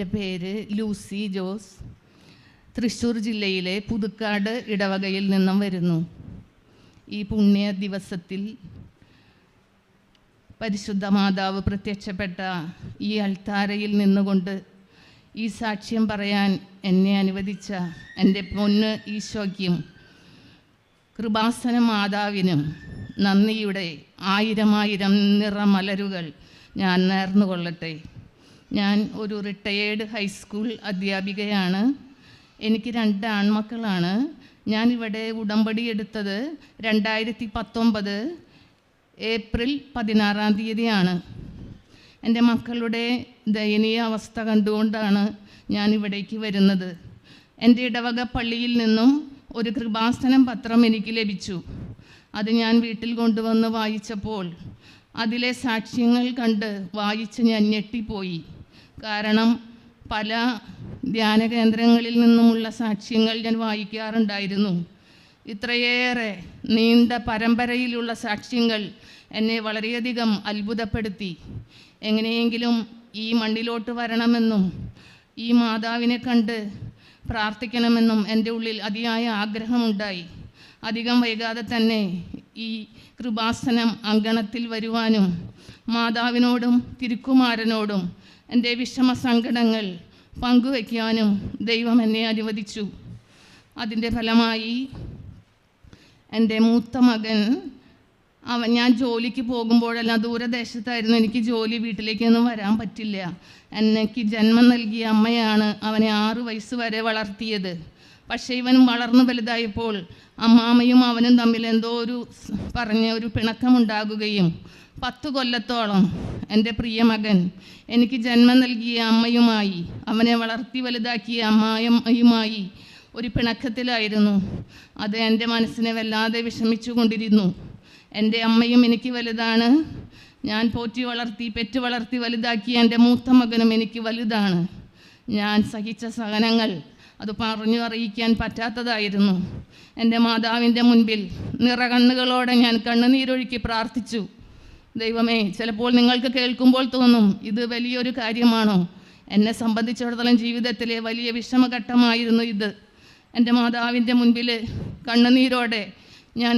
എന്റെ പേര് ലൂസി ജോസ്. തൃശ്ശൂർ ജില്ലയിലെ പുതുക്കാട് ഇടവകയിൽ നിന്നും വരുന്നു. ഈ പുണ്യ ദിവസത്തിൽ പരിശുദ്ധ മാതാവ് പ്രത്യക്ഷപ്പെട്ട ഈ അൾത്താരയിൽ നിന്നുകൊണ്ട് ഈ സാക്ഷ്യം പറയാൻ എന്നെ അനുവദിച്ച എന്റെ പൊന്ന് ഈശോയ്ക്കും കൃപാസന മാതാവിനും നന്ദിയുടെ ആയിരം ആയിരം നിറമലരുകൾ ഞാൻ നേർന്നുകൊള്ളട്ടെ. ഞാൻ ഒരു റിട്ടയേർഡ് ഹൈസ്കൂൾ അധ്യാപികയാണ്. എനിക്ക് രണ്ട് ആൺമക്കളാണ്. ഞാൻ ഇവിടെ ഉടമ്പടി എടുത്തത് രണ്ടായിരത്തി പത്തൊമ്പത് ഏപ്രിൽ പതിനാറാം തീയതിയാണ്. എന്റെ മക്കളുടെ ദയനീയ അവസ്ഥ കണ്ടുകൊണ്ടാണ് ഞാൻ ഇവിടേക്ക് വരുന്നത്. എന്റെ ഇടവക പള്ളിയിൽ നിന്നും ഒരു കൃപാസനം പത്രം എനിക്ക് ലഭിച്ചു. അത് ഞാൻ വീട്ടിൽ കൊണ്ടുവന്ന് വായിച്ചപ്പോൾ അതിലെ സാക്ഷ്യങ്ങൾ കണ്ട് വായിച്ച് ഞാൻ ഞെട്ടിപ്പോയി. കാരണം പല ധ്യാന കേന്ദ്രങ്ങളിൽ നിന്നുമുള്ള സാക്ഷ്യങ്ങൾ ഞാൻ വായിക്കാറുണ്ടായിരുന്നു. ഇത്രയേറെ നീണ്ട പരമ്പരയിലുള്ള സാക്ഷ്യങ്ങൾ എന്നെ വളരെയധികം അത്ഭുതപ്പെടുത്തി. എങ്ങനെയെങ്കിലും ഈ മണ്ണിലോട്ട് വരണമെന്നും ഈ മാതാവിനെ കണ്ട് പ്രാർത്ഥിക്കണമെന്നും എന്റെ ഉള്ളിൽ അതിയായ ആഗ്രഹമുണ്ടായി. അധികം വൈകാതെ തന്നെ ഈ കൃപാസനം അങ്കണത്തിൽ വരുവാനും മാതാവിനോടും തിരുക്കുമാരനോടും എന്റെ വിഷമ സങ്കടങ്ങൾ പങ്കുവയ്ക്കാനും ദൈവം എന്നെ അനുവദിച്ചു. അതിന്റെ ഫലമായി എന്റെ മൂത്ത മകൻ അവൻ ഞാൻ ജോലിക്ക് പോകുമ്പോഴെല്ലാം ദൂരദേശത്തായിരുന്നു. എനിക്ക് ജോലി വീട്ടിലേക്കൊന്നും വരാൻ പറ്റില്ല. എനിക്ക് ജന്മം നൽകിയ അമ്മയാണ് അവനെ ആറു വയസ്സ് വരെ വളർത്തിയത്. പക്ഷേ ഇവൻ വളർന്നു വലുതായപ്പോൾ അമ്മാമയും അവനും തമ്മിൽ എന്തോ ഒരു പറഞ്ഞ ഒരു പിണക്കമുണ്ടാകുകയും പത്ത് കൊല്ലത്തോളം എന്റെ പ്രിയ മകൻ എനിക്ക് ജന്മം നൽകിയ അമ്മയുമായി അവനെ വളർത്തി വലുതാക്കിയ അമ്മായമ്മയുമായി ഒരു പിണക്കത്തിലായിരുന്നു. അത് എന്റെ മനസ്സിനെ വല്ലാതെ വിഷമിച്ചു കൊണ്ടിരുന്നു. എന്റെ അമ്മയും എനിക്ക് വലുതാണ്. ഞാൻ പോറ്റി വളർത്തി പെറ്റ് വളർത്തി വലുതാക്കിയ എന്റെ മൂത്ത മകനും എനിക്ക് വലുതാണ്. ഞാൻ സഹിച്ച സഹനങ്ങൾ അത് പറഞ്ഞു അറിയിക്കാൻ പറ്റാത്തതായിരുന്നു. എന്റെ മാതാവിന്റെ മുൻപിൽ നിറകണ്ണുകളോടെ ഞാൻ കണ്ണുനീരൊഴുക്കി പ്രാർത്ഥിച്ചു. ദൈവമേ ചിലപ്പോൾ നിങ്ങൾക്ക് കേൾക്കുമ്പോൾ തോന്നും ഇത് വലിയൊരു കാര്യമാണോ? എന്നെ സംബന്ധിച്ചിടത്തോളം ജീവിതത്തിലെ വലിയ വിഷമഘട്ടമായിരുന്നു ഇത്. എന്റെ മാതാവിന്റെ മുൻപിൽ കണ്ണുനീരോടെ ഞാൻ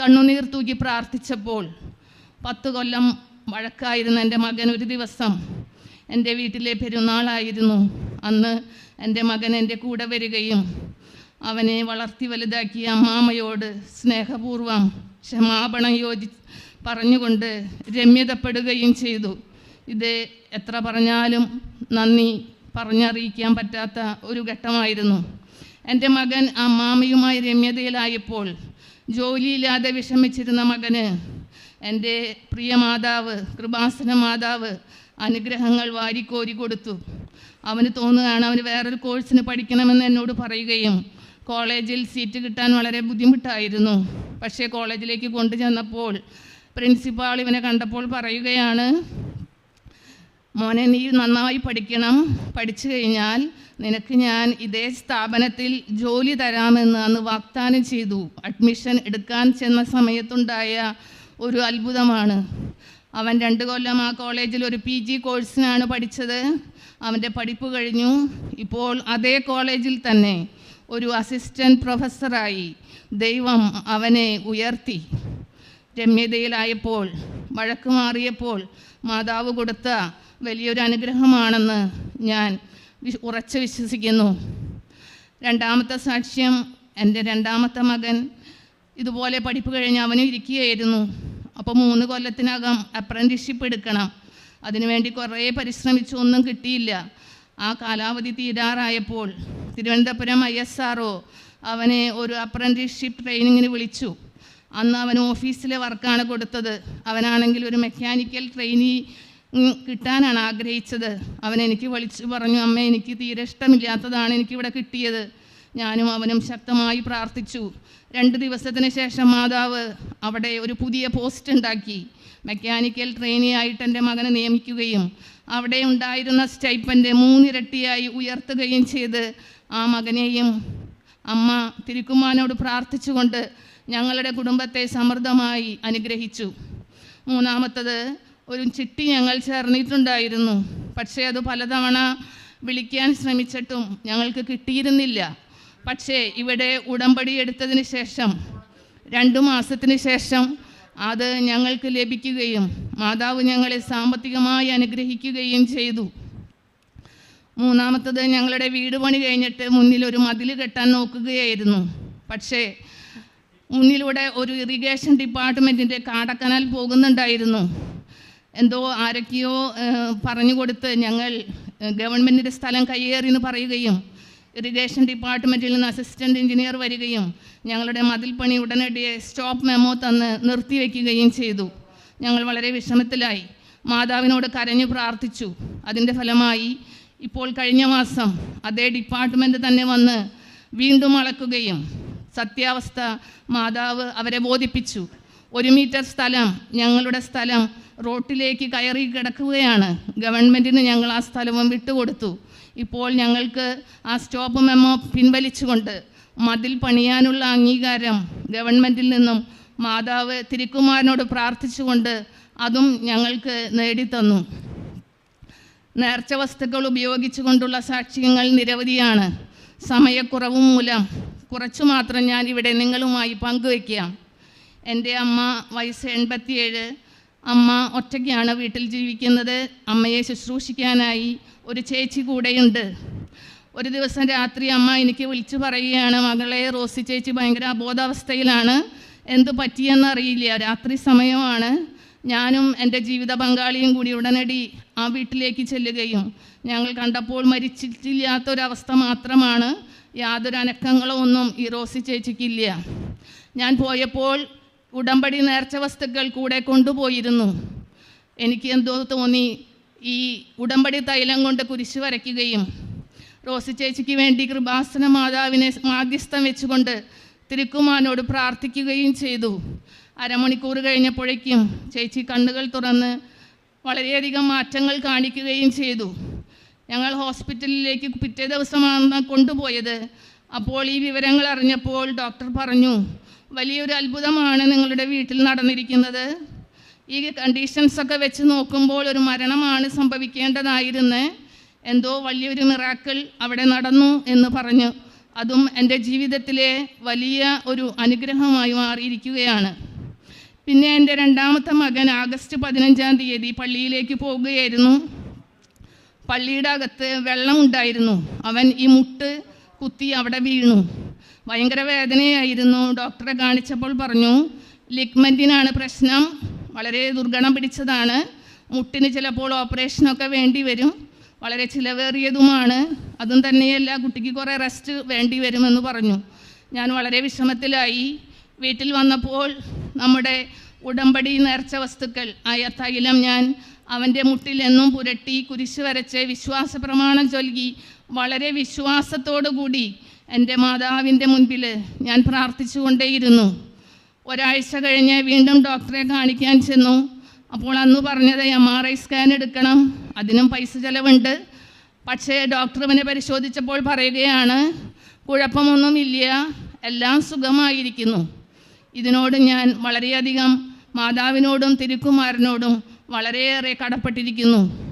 കണ്ണുനീർ തൂക്കി പ്രാർത്ഥിച്ചപ്പോൾ പത്ത് കൊല്ലം വഴക്കായിരുന്ന എന്റെ മകൻ ഒരു ദിവസം എന്റെ വീട്ടിലെ പെരുന്നാളായിരുന്നു. അന്ന് എന്റെ മകൻ എന്റെ കൂടെ വരികയും അവനെ വളർത്തി വലുതാക്കിയ അമ്മാമ്മയോട് സ്നേഹപൂർവം ക്ഷമാപണം യോജി പറഞ്ഞുകൊണ്ട് രമ്യതപ്പെടുകയും ചെയ്തു. ഇത് എത്ര പറഞ്ഞാലും നന്ദി പറഞ്ഞറിയിക്കാൻ പറ്റാത്ത ഒരു ഘട്ടമായിരുന്നു. എന്റെ മകൻ അമ്മാമ്മയുമായി രമ്യതയിലായപ്പോൾ ജോലിയില്ലാതെ വിഷമിച്ചിരുന്ന മകന് എന്റെ പ്രിയ മാതാവ് കൃപാസന മാതാവ് അനുഗ്രഹങ്ങൾ വാരിക്കോരി കൊടുത്തു. അവന് തോന്നുകയാണ് അവന് വേറൊരു കോഴ്സിന് പഠിക്കണമെന്ന് എന്നോട് പറയുകയും കോളേജിൽ സീറ്റ് കിട്ടാൻ വളരെ ബുദ്ധിമുട്ടായിരുന്നു. പക്ഷേ കോളേജിലേക്ക് കൊണ്ടുചെന്നപ്പോൾ പ്രിൻസിപ്പാൾ ഇവനെ കണ്ടപ്പോൾ പറയുകയാണ് മോനെ നീ നന്നായി പഠിക്കണം. പഠിച്ചു കഴിഞ്ഞാൽ നിനക്ക് ഞാൻ ഇതേ സ്ഥാപനത്തിൽ ജോലി തരാമെന്ന് അന്ന് വാഗ്ദാനം ചെയ്തു. അഡ്മിഷൻ എടുക്കാൻ ചെന്ന സമയത്തുണ്ടായ ഒരു അത്ഭുതമാണ്. അവൻ രണ്ട് കൊല്ലം ആ കോളേജിൽ ഒരു പി ജി കോഴ്സിനാണ് പഠിച്ചത്. അവന്റെ പഠിപ്പ് കഴിഞ്ഞു. ഇപ്പോൾ അതേ കോളേജിൽ തന്നെ ഒരു അസിസ്റ്റന്റ് പ്രൊഫസറായി ദൈവം അവനെ ഉയർത്തി. രമ്യതയിലായപ്പോൾ വഴക്ക് മാറിയപ്പോൾ മാതാവ് കൊടുത്ത വലിയൊരു അനുഗ്രഹമാണെന്ന് ഞാൻ ഉറച്ച് വിശ്വസിക്കുന്നു. രണ്ടാമത്തെ സാക്ഷ്യം എന്റെ രണ്ടാമത്തെ മകൻ. ഇതുപോലെ പഠിപ്പ് കഴിഞ്ഞ് അവനും ഇരിക്കുകയായിരുന്നു. അപ്പോൾ മൂന്ന് കൊല്ലത്തിനകം അപ്രന്റിഷിപ്പ് എടുക്കണം. അതിനുവേണ്ടി കുറേ പരിശ്രമിച്ചു ഒന്നും കിട്ടിയില്ല. ആ കാലാവധി തീരാറായപ്പോൾ തിരുവനന്തപുരം ഐ എസ് ആർ അവനെ ഒരു അപ്രന്റീസ്ഷിപ്പ് ട്രെയിനിങ്ങിന് വിളിച്ചു. അന്ന് അവൻ ഓഫീസിലെ വർക്കാണ് കൊടുത്തത്. അവനാണെങ്കിൽ ഒരു മെക്കാനിക്കൽ ട്രെയിനി കിട്ടാനാണ് ആഗ്രഹിച്ചത്. അവൻ എനിക്ക് വിളിച്ചു പറഞ്ഞു അമ്മ എനിക്ക് തീരെ ഇഷ്ടമില്ലാത്തതാണ് എനിക്കിവിടെ കിട്ടിയത്. ഞാനും അവനും ശക്തമായി പ്രാർത്ഥിച്ചു. രണ്ട് ദിവസത്തിന് ശേഷം മാതാവ് അവിടെ ഒരു പുതിയ പോസ്റ്റ് ഉണ്ടാക്കി. മെക്കാനിക്കൽ ട്രെയിനി ആയിട്ട് എന്റെ മകനെ നിയമിക്കുകയും അവിടെ ഉണ്ടായിരുന്ന സ്റ്റൈപ്പന്റെ മൂന്നിരട്ടിയായി ഉയർത്തുകയും ചെയ്ത് ആ മകനെയും അമ്മ തിരുക്കുമാനോട് പ്രാർത്ഥിച്ചുകൊണ്ട് ഞങ്ങളുടെ കുടുംബത്തെ സമൃദ്ധമായി അനുഗ്രഹിച്ചു. മൂന്നാമത്തത് ഒരു ചിട്ടി ഞങ്ങൾ ചേർന്നിട്ടുണ്ടായിരുന്നു. പക്ഷേ അത് പലതവണ വിളിക്കാൻ ശ്രമിച്ചിട്ടും ഞങ്ങൾക്ക് കിട്ടിയിരുന്നില്ല. പക്ഷേ ഇവിടെ ഉടമ്പടി എടുത്തതിന് ശേഷം രണ്ടു മാസത്തിന് ശേഷം അത് ഞങ്ങൾക്ക് ലഭിക്കുകയും മാതാവ് ഞങ്ങളെ സാമ്പത്തികമായി അനുഗ്രഹിക്കുകയും ചെയ്തു. മൂന്നാമത്തത് ഞങ്ങളുടെ വീട് പണി കഴിഞ്ഞിട്ട് മുന്നിൽ ഒരു മതിൽ കെട്ടാൻ നോക്കുകയായിരുന്നു. പക്ഷേ മുന്നിലൂടെ ഒരു ഇറിഗേഷൻ ഡിപ്പാർട്ട്മെന്റിന്റെ കാടക്കനാൽ പോകുന്നുണ്ടായിരുന്നു. എന്തോ ആരൊക്കെയോ പറഞ്ഞു കൊടുത്ത് ഞങ്ങൾ ഗവൺമെന്റിന്റെ സ്ഥലം കയ്യേറി എന്ന് പറയുകയും ഇറിഗേഷൻ ഡിപ്പാർട്ട്മെന്റിൽ നിന്ന് അസിസ്റ്റന്റ് എഞ്ചിനീയർ വരികയും ഞങ്ങളുടെ മതിൽ പണി ഉടനടി സ്റ്റോപ്പ് മെമ്മോ തന്ന് നിർത്തിവെക്കുകയും ചെയ്തു. ഞങ്ങൾ വളരെ വിഷമത്തിലായി. മാതാവിനോട് കരഞ്ഞു പ്രാർത്ഥിച്ചു. അതിന്റെ ഫലമായി ഇപ്പോൾ കഴിഞ്ഞ മാസം അതേ ഡിപ്പാർട്ട്മെന്റ് തന്നെ വന്ന് വീണ്ടും അളക്കുകയും സത്യാവസ്ഥ മാതാവ് അവരെ ബോധിപ്പിച്ചു. ഒരു മീറ്റർ സ്ഥലം ഞങ്ങളുടെ സ്ഥലം റോട്ടിലേക്ക് കയറി കിടക്കുകയാണ്. ഗവൺമെന്റിന് ഞങ്ങൾ ആ സ്ഥലവും വിട്ടുകൊടുത്തു. ഇപ്പോൾ ഞങ്ങൾക്ക് ആ സ്റ്റോപ്പ് മെമ്മോ പിൻവലിച്ചുകൊണ്ട് മതിൽ പണിയാനുള്ള അംഗീകാരം ഗവൺമെന്റിൽ നിന്നും മാതാവ് തിരുക്കുമാരനോട് പ്രാർത്ഥിച്ചുകൊണ്ട് അതും ഞങ്ങൾക്ക് നേടിത്തന്നു. നേർച്ച വസ്തുക്കൾ ഉപയോഗിച്ചുകൊണ്ടുള്ള സാക്ഷ്യങ്ങൾ നിരവധിയാണ്. സമയക്കുറവും മൂലം കുറച്ചു മാത്രം ഞാൻ ഇവിടെ നിങ്ങളുമായി പങ്കുവയ്ക്കാം. എന്റെ അമ്മ വയസ്സ് എൺപത്തിയേഴ്. അമ്മ ഒറ്റയ്ക്കാണ് വീട്ടിൽ ജീവിക്കുന്നത്. അമ്മയെ ശുശ്രൂഷിക്കാനായി ഒരു ചേച്ചി കൂടെയുണ്ട്. ഒരു ദിവസം രാത്രി അമ്മ എനിക്ക് വിളിച്ചു പറയുകയാണ് മകളെ റോസി ചേച്ചി ഭയങ്കര അബോധാവസ്ഥയിലാണ്. എന്തു പറ്റിയെന്ന് അറിയില്ല രാത്രി സമയമാണ്. ഞാനും എന്റെ ജീവിത പങ്കാളിയും കൂടി ഉടനടി ആ വീട്ടിലേക്ക് ചെല്ലുകയും. ഞങ്ങൾ കണ്ടപ്പോൾ മരിച്ചിട്ടില്ലാത്തൊരവസ്ഥ മാത്രമാണ്. യാതൊരു അനക്കങ്ങളോ ഒന്നും ഈ റോസി ചേച്ചിക്കില്ല. ഞാൻ പോയപ്പോൾ ഉടമ്പടി നേർച്ച വസ്തുക്കൾ കൂടെ കൊണ്ടുപോയിരുന്നു. എനിക്ക് എന്തോ തോന്നി ഈ ഉടമ്പടി തൈലം കൊണ്ട് കുരിശ് വരയ്ക്കുകയും റോസി ചേച്ചിക്ക് വേണ്ടി കൃപാസന മാതാവിനെ മാധ്യസ്ഥം വെച്ചുകൊണ്ട് തിരുക്കുമാനോട് പ്രാർത്ഥിക്കുകയും ചെയ്തു. അരമണിക്കൂർ കഴിഞ്ഞപ്പോഴേക്കും ചേച്ചി കണ്ണുകൾ തുറന്ന് വളരെയധികം മാറ്റങ്ങൾ കാണിക്കുകയും ചെയ്തു. ഞങ്ങൾ ഹോസ്പിറ്റലിലേക്ക് പിറ്റേ ദിവസമാണ് കൊണ്ടുപോയത്. അപ്പോൾ ഈ വിവരങ്ങൾ അറിഞ്ഞപ്പോൾ ഡോക്ടർ പറഞ്ഞു വലിയൊരു അത്ഭുതമാണ് നിങ്ങളുടെ വീട്ടിൽ നടന്നിരിക്കുന്നത്. ഈ കണ്ടീഷൻസൊക്കെ വെച്ച് നോക്കുമ്പോൾ ഒരു മരണമാണ് സംഭവിക്കേണ്ടതായിരുന്നു. എന്തോ വലിയൊരു മിറാക്കിൾ അവിടെ നടന്നു എന്ന് പറഞ്ഞു. അതും എന്റെ ജീവിതത്തിലെ വലിയ ഒരു അനുഗ്രഹമായി മാറിയിരിക്കുകയാണ്. പിന്നെ എന്റെ രണ്ടാമത്തെ മകൻ ആഗസ്റ്റ് പതിനഞ്ചാം തീയതി പള്ളിയിലേക്ക് പോവുകയായിരുന്നു പള്ളിയുടെ അകത്ത് വെള്ളമുണ്ടായിരുന്നു അവൻ ഈ മുട്ട് കുത്തി അവിടെ വീണു. ഭയങ്കര വേദനയായിരുന്നു. ഡോക്ടറെ കാണിച്ചപ്പോൾ പറഞ്ഞു ലിഗ്മെന്റിനാണ് പ്രശ്നം. വളരെ ദുർഗണം പിടിച്ചതാണ്. മുട്ടിന് ചിലപ്പോൾ ഓപ്പറേഷനൊക്കെ വേണ്ടി വരും. വളരെ ചിലവേറിയതുമാണ്. അതും തന്നെയല്ല കുട്ടിക്ക് കുറേ റെസ്റ്റ് വേണ്ടി വരുമെന്ന് പറഞ്ഞു. ഞാൻ വളരെ വിഷമത്തിലായി. വീട്ടിൽ വന്നപ്പോൾ നമ്മുടെ ഉടമ്പടി നേർച്ച വസ്തുക്കൾ ആയ തൈലം ഞാൻ അവന്റെ മുട്ടിൽ എന്നും പുരട്ടി കുരിശ് വരച്ച് വിശ്വാസ പ്രമാണം ചൊൽകി വളരെ വിശ്വാസത്തോടു കൂടി എന്റെ മാതാവിന്റെ മുൻപിൽ ഞാൻ പ്രാർത്ഥിച്ചുകൊണ്ടേയിരുന്നു. ഒരാഴ്ച കഴിഞ്ഞ് വീണ്ടും ഡോക്ടറെ കാണിക്കാൻ ചെന്നു. അപ്പോൾ അന്ന് പറഞ്ഞത് എം ആർ ഐ സ്കാൻ എടുക്കണം. അതിനും പൈസ ചിലവുണ്ട്. പക്ഷേ ഡോക്ടർ അവനെ പരിശോധിച്ചപ്പോൾ പറയുകയാണ് കുഴപ്പമൊന്നുമില്ല. എല്ലാം സുഖമായിരിക്കുന്നു. ഇതിനോട് ഞാൻ വളരെയധികം മാതാവിനോടും തിരുക്കുമാരനോടും വളരെയേറെ കടപ്പെട്ടിരിക്കുന്നു.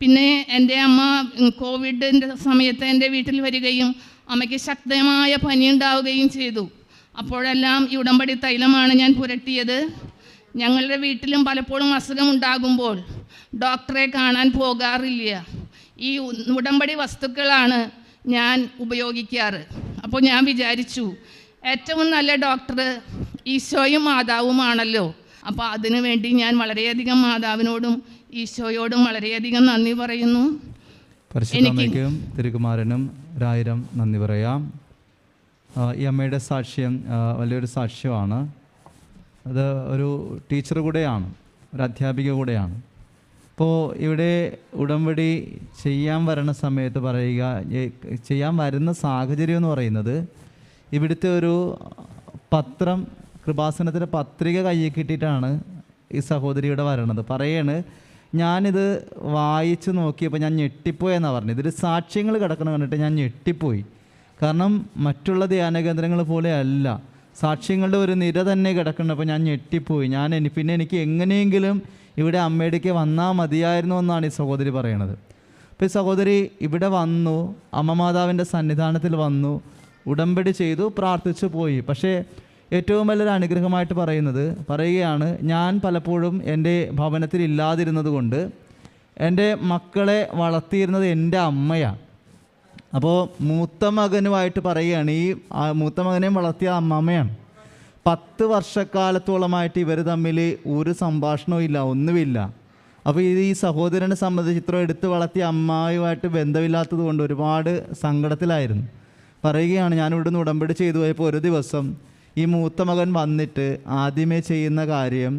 പിന്നെ എന്റെ അമ്മ കോവിഡിന്റെ സമയത്ത് എന്റെ വീട്ടിൽ വരികയും അമ്മയ്ക്ക് ശക്തമായ പനി ഉണ്ടാവുകയും ചെയ്തു. അപ്പോഴെല്ലാം ഈ ഉടമ്പടി തൈലമാണ് ഞാൻ പുരട്ടിയത്. ഞങ്ങളുടെ വീട്ടിലും പലപ്പോഴും അസുഖമുണ്ടാകുമ്പോൾ ഡോക്ടറെ കാണാൻ പോകാറില്ല. ഈ ഉടമ്പടി വസ്തുക്കളാണ് ഞാൻ ഉപയോഗിക്കാറ്. അപ്പോൾ ഞാൻ വിചാരിച്ചു ഏറ്റവും നല്ല ഡോക്ടർ ഈശോയും മാതാവുമാണല്ലോ. അപ്പോൾ അതിനു വേണ്ടി ഞാൻ വളരെയധികം മാതാവിനോടും ഈശോയോടും വളരെയധികം നന്ദി പറയുന്നു. പരിശുദ്ധമ്മയ്ക്കും തിരുകുമാരനും ഒരായിരം നന്ദി പറയാം. ഈ അമ്മയുടെ സാക്ഷ്യം വലിയൊരു സാക്ഷ്യമാണ്. അത് ഒരു ടീച്ചർ കൂടെയാണ് ഒരു അധ്യാപിക കൂടെയാണ്. അപ്പോൾ ഇവിടെ ഉടമ്പടി ചെയ്യാൻ വരണ സമയത്ത് പറയുക ചെയ്യാൻ വരുന്ന സാഹചര്യം എന്ന് പറയുന്നത് ഇവിടുത്തെ ഒരു പത്രം കൃപാസനത്തിന്റെ പത്രിക കയ്യിൽ കിട്ടിയിട്ടാണ് ഈ സഹോദരിയുടെ വരണത്. പറയാണ് ഞാനിത് വായിച്ച് നോക്കിയപ്പോൾ ഞാൻ ഞെട്ടിപ്പോയെന്നാണ് പറഞ്ഞത് ഇതിൽ സാക്ഷ്യങ്ങൾ കിടക്കണം കണ്ടിട്ട് ഞാൻ ഞെട്ടിപ്പോയി. കാരണം മറ്റുള്ള ധ്യാന കേന്ദ്രങ്ങൾ പോലെ അല്ല. സാക്ഷ്യങ്ങളുടെ ഒരു നിര തന്നെ കിടക്കണം അപ്പോൾ ഞാൻ ഞെട്ടിപ്പോയി. ഞാൻ പിന്നെ എനിക്ക് എങ്ങനെയെങ്കിലും ഇവിടെ അമ്മയുടെക്ക് വന്നാൽ മതിയായിരുന്നു എന്നാണ് ഈ സഹോദരി പറയണത്. അപ്പോൾ ഈ സഹോദരി ഇവിടെ വന്നു അമ്മ മാതാവിന്റെ സന്നിധാനത്തിൽ വന്നു ഉടമ്പടി ചെയ്തു പ്രാർത്ഥിച്ചു പോയി. പക്ഷേ ഏറ്റവും വലിയൊരു അനുഗ്രഹമായിട്ട് പറയുന്നത് പറയുകയാണ് ഞാൻ പലപ്പോഴും എന്റെ ഭവനത്തിൽ ഇല്ലാതിരുന്നത് കൊണ്ട് എന്റെ മക്കളെ വളർത്തിയിരുന്നത് എന്റെ അമ്മയാണ് അപ്പോൾ മൂത്ത മകനുമായിട്ട് പറയുകയാണ് ഈ മൂത്ത മകനെയും വളർത്തിയ അമ്മാമ്മയാണ്. പത്ത് വർഷക്കാലത്തോളമായിട്ട് ഇവർ തമ്മിൽ ഒരു സംഭാഷണവും ഇല്ല ഒന്നുമില്ല. അപ്പോൾ ഇത് ഈ സഹോദരനെ സംബന്ധിച്ച് ഇത്ര എടുത്ത് വളർത്തിയ അമ്മായുമായിട്ട് ബന്ധമില്ലാത്തത് കൊണ്ട് ഒരുപാട് സങ്കടത്തിലായിരുന്നു. പറയുകയാണ് ഞാൻ ഇവിടുന്ന് ഉടമ്പടി ചെയ്തു പോയപ്പോൾ ഒരു ദിവസം ഈ മൂത്ത മകൻ വന്നിട്ട് ആദ്യമേ ചെയ്യുന്ന കാര്യം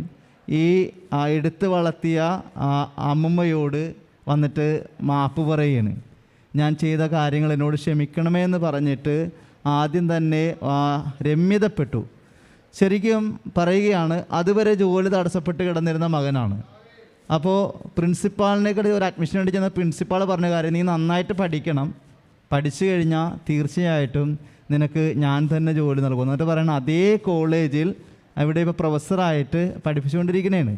ഈ എടുത്ത് വളർത്തിയ അമ്മമ്മയോട് വന്നിട്ട് മാപ്പ് പറയാണ്. ഞാൻ ചെയ്ത കാര്യങ്ങൾ എന്നോട് ക്ഷമിക്കണമേ എന്ന് പറഞ്ഞിട്ട് ആദ്യം തന്നെ രമ്യതപ്പെട്ടു. ശരിക്കും പറയുകയാണ് അതുവരെ ജോലി തടസ്സപ്പെട്ട് കിടന്നിരുന്ന മകനാണ്. അപ്പോൾ പ്രിൻസിപ്പാളിനെ കൂടി ഒരു അഡ്മിഷൻ വേണ്ടി ചെന്ന പ്രിൻസിപ്പാൾ പറഞ്ഞ കാര്യം നീ നന്നായിട്ട് പഠിക്കണം. പഠിച്ചു കഴിഞ്ഞാൽ തീർച്ചയായിട്ടും നിനക്ക് ഞാൻ തന്നെ ജോലി നൽകും. എന്നിട്ട് പറയണം അതേ കോളേജിൽ അവിടെ ഇപ്പോൾ പ്രൊഫസറായിട്ട് പഠിപ്പിച്ചുകൊണ്ടിരിക്കുന്നതാണ്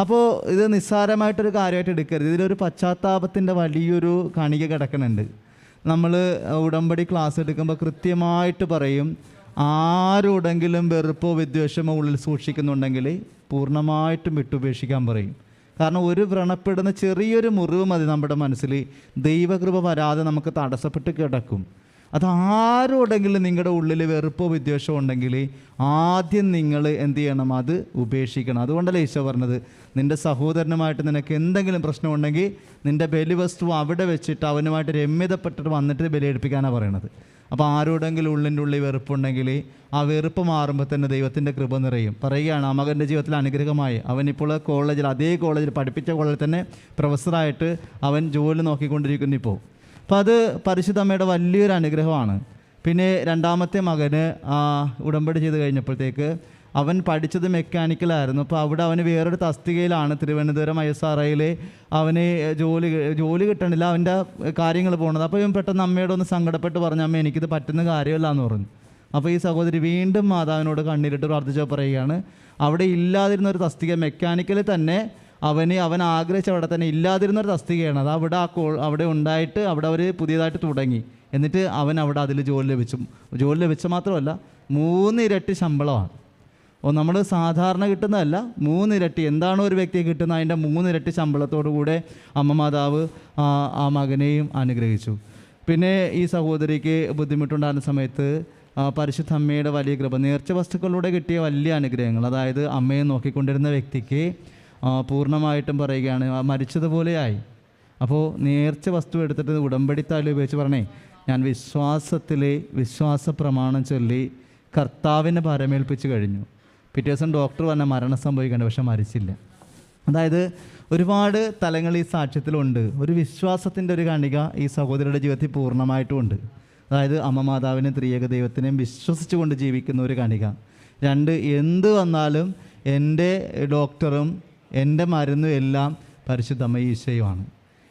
അപ്പോൾ ഇത് നിസ്സാരമായിട്ടൊരു കാര്യമായിട്ട് എടുക്കരുത്. ഇതിലൊരു പശ്ചാത്താപത്തിന്റെ വലിയൊരു കണിക കിടക്കുന്നുണ്ട് നമ്മൾ ഉടമ്പടി ക്ലാസ് എടുക്കുമ്പോൾ കൃത്യമായിട്ട് പറയും ആരോടെങ്കിലും വെറുപ്പോ വിദ്വേഷമോ ഉള്ളിൽ സൂക്ഷിക്കുന്നുണ്ടെങ്കിൽ പൂർണമായിട്ടും വിട്ടുപേക്ഷിക്കാൻ പറയും. കാരണം ഒരു വ്രണപ്പെടുന്ന ചെറിയൊരു മുറിവ് മതി നമ്മുടെ മനസ്സിൽ ദൈവകൃപ വരാതെ നമുക്ക് തടസ്സപ്പെട്ട് കിടക്കും. അത് ആരോടെങ്കിലും നിങ്ങളുടെ ഉള്ളിൽ വെറുപ്പോ വിദ്വേഷമോ ഉണ്ടെങ്കിൽ ആദ്യം നിങ്ങൾ എന്ത് ചെയ്യണം? അത് ഉപേക്ഷിക്കണം. അതുകൊണ്ടല്ലേ ഈശോ പറഞ്ഞത് നിന്റെ സഹോദരനുമായിട്ട് നിനക്ക് എന്തെങ്കിലും പ്രശ്നമുണ്ടെങ്കിൽ നിന്റെ ബലി വസ്തു അവിടെ വെച്ചിട്ട് അവനുമായിട്ട് രമ്യതപ്പെട്ടിട്ട് വന്നിട്ട് ബലിയെടുപ്പിക്കാനാണ് പറയണത്. അപ്പോൾ ആരോടെങ്കിലും ഉള്ളിന്റെ ഉള്ളിൽ വെറുപ്പുണ്ടെങ്കിൽ ആ വെറുപ്പ് മാറുമ്പോൾ തന്നെ ദൈവത്തിന്റെ കൃപ നിറയും. പറയുകയാണ് ആ മകന്റെ ജീവിതത്തിൽ അനുഗ്രഹമായി. അവനിപ്പോൾ കോളേജിൽ അതേ കോളേജിൽ പഠിപ്പിച്ച കോളേജിൽ തന്നെ പ്രൊഫസറായിട്ട് അവൻ ജോലി നോക്കിക്കൊണ്ടിരിക്കുന്നു ഇപ്പോൾ. അപ്പോൾ അത് പരിശുദ്ധ അമ്മയുടെ വലിയൊരു അനുഗ്രഹമാണ്. പിന്നെ രണ്ടാമത്തെ മകന് ഉടമ്പടി ചെയ്ത് കഴിഞ്ഞപ്പോഴത്തേക്ക് അവൻ പഠിച്ചത് മെക്കാനിക്കലായിരുന്നു അപ്പോൾ അവിടെ അവന് വേറൊരു തസ്തികയിലാണ് തിരുവനന്തപുരം ഐ എസ് ആർ ഐയിൽ അവന് ജോലി ജോലി കിട്ടണില്ല അവന്റെ കാര്യങ്ങൾ പോകണത് അപ്പോൾ ഇവൻ പെട്ടെന്ന് അമ്മയോട് ഒന്ന് സങ്കടപ്പെട്ട് പറഞ്ഞു അമ്മ എനിക്കിത് പറ്റുന്ന കാര്യമല്ല എന്ന് പറഞ്ഞു. അപ്പോൾ ഈ സഹോദരി വീണ്ടും മാതാവിനോട് കണ്ണീരിട്ട് പ്രാർത്ഥിച്ചു പറയുകയാണ്. അവിടെ ഇല്ലാതിരുന്ന ഒരു തസ്തിക മെക്കാനിക്കലിൽ തന്നെ അവന് അവൻ ആഗ്രഹിച്ച അവിടെ തന്നെ ഇല്ലാതിരുന്നൊരു തസ്തികയാണ്. അത് അവിടെ ആ കോ അവിടെ ഉണ്ടായിട്ട് അവിടെ അവർ പുതിയതായിട്ട് തുടങ്ങി. എന്നിട്ട് അവൻ അവിടെ അതിൽ ജോലി ലഭിച്ചു. ജോലി ലഭിച്ച മാത്രമല്ല മൂന്നിരട്ടി ശമ്പളമാണ്. ഓ നമ്മൾ സാധാരണ കിട്ടുന്നതല്ല മൂന്നിരട്ടി. എന്താണോ ഒരു വ്യക്തിയെ കിട്ടുന്നത്? അതിന്റെ മൂന്നിരട്ടി ശമ്പളത്തോടു കൂടെ അമ്മ മാതാവ് ആ മകനെയും അനുഗ്രഹിച്ചു. പിന്നെ ഈ സഹോദരിക്ക് ബുദ്ധിമുട്ടുണ്ടാകുന്ന സമയത്ത് പരിശുദ്ധ അമ്മയുടെ വലിയ കൃപ നേർച്ച വസ്തുക്കളിലൂടെ കിട്ടിയ വലിയ അനുഗ്രഹങ്ങൾ. അതായത് അമ്മയെ നോക്കിക്കൊണ്ടിരുന്ന വ്യക്തിക്ക് പൂർണമായിട്ടും പറയുകയാണ് മരിച്ചതുപോലെയായി. അപ്പോൾ നേർച്ച വസ്തു എടുത്തിട്ട് ഉടമ്പടി താലി ഉപയോഗിച്ച് പറഞ്ഞേ ഞാൻ വിശ്വാസത്തിൽ വിശ്വാസ പ്രമാണം ചൊല്ലി കർത്താവിനെ പരമേൽപ്പിച്ച് കഴിഞ്ഞു. പിറ്റേ ദിവസം ഡോക്ടർ വന്ന മരണം സംഭവിക്കേണ്ട പക്ഷെ മരിച്ചില്ല. അതായത് ഒരുപാട് തലങ്ങൾ ഈ സാക്ഷ്യത്തിലുണ്ട്. ഒരു വിശ്വാസത്തിന്റെ ഒരു കണിക ഈ സഹോദരിയുടെ ജീവിതത്തിൽ പൂർണമായിട്ടും ഉണ്ട് അതായത് അമ്മ മാതാവിനെയും ത്രിയേക ദൈവത്തിനെയും വിശ്വസിച്ചുകൊണ്ട് ജീവിക്കുന്ന ഒരു കണിക. രണ്ട് എന്ത് വന്നാലും എന്റെ ഡോക്ടറും എന്റെ മരുന്നും എല്ലാം പരിശുദ്ധമ്മ ഈശയുമാണ്.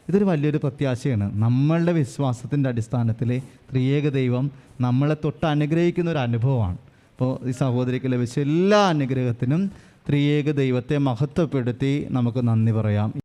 ഇതൊരു വലിയൊരു പ്രത്യാശയാണ്. നമ്മളുടെ വിശ്വാസത്തിന്റെ അടിസ്ഥാനത്തിൽ ത്രിയേക ദൈവം നമ്മളെ തൊട്ട് അനുഗ്രഹിക്കുന്ന ഒരു അനുഭവമാണ്. അപ്പോൾ ഈ സഹോദരിക്ക് ലഭിച്ച എല്ലാ അനുഗ്രഹത്തിനും ത്രിയേക ദൈവത്തെ മഹത്വപ്പെടുത്തി നമുക്ക് നന്ദി പറയാം.